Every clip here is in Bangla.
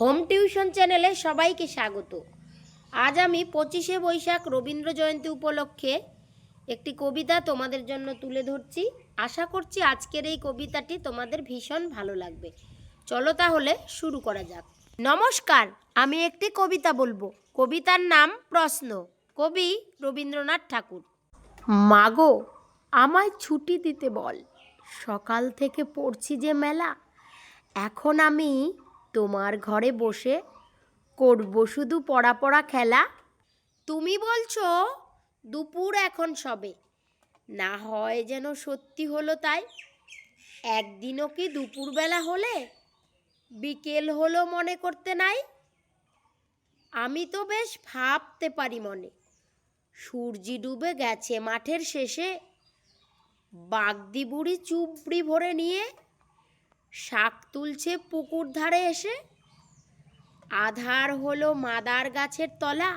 হোম টিউশন চ্যানেলে সবাইকে স্বাগত। আজ আমি পঁচিশে বৈশাখ রবীন্দ্র জয়ন্তী উপলক্ষে একটি কবিতা তোমাদের জন্য তুলে ধরছি। আশা করছি আজকের এই কবিতাটি তোমাদের ভীষণ ভালো লাগবে। চলো তাহলে শুরু করা যাক। নমস্কার, আমি একটি কবিতা বলব। কবিতার নাম প্রশ্ন। কবি রবীন্দ্রনাথ ঠাকুর। মাগো, আমায় ছুটি দিতে বল। সকাল থেকে পড়ছি যে মেলা। এখন আমি তোমার ঘরে বসে করব শুধু পড়া পড়া খেলা? তুমি বলছো, দুপুর এখন সবে। না হয় যেন সত্যি হলো তাই। একদিনও কি দুপুরবেলা হলে? বিকেল হলো মনে করতে নাই? আমি তো বেশ ভাবতে পারি মনে। সূর্যি ডুবে গেছে মাঠের শেষে। বাগদি বুড়ি চুবড়ি ভরে নিয়ে শাক তুলছে পুকুর ধারে এসে। আধার হলো মাদার গাছের তলা,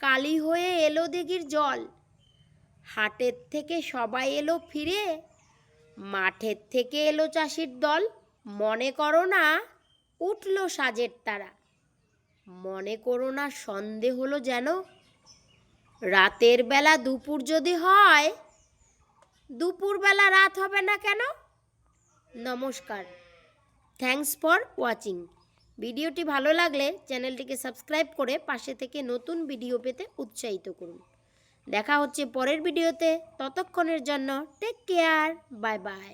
কালি হয়ে এলো দিঘির জল। হাটের থেকে সবাই এলো ফিরে, মাঠের থেকে এলো চাষির দল। মনে করো না, উঠল সাজের তারা। মনে করো না, সন্ধে হলো যেন। রাতের বেলা দুপুর যদি হয়, দুপুরবেলা রাত হবে না কেন? নমস্কার। থ্যাঙ্কস ফর ওয়াচিং ভিডিওটি ভালো লাগলে চ্যানেলটিকে সাবস্ক্রাইব করে পাশে থেকে নতুন ভিডিও পেতে উৎসাহিত করুন। দেখা হচ্ছে পরের ভিডিওতে। ততক্ষণের জন্য টেক কেয়ার বাই বাই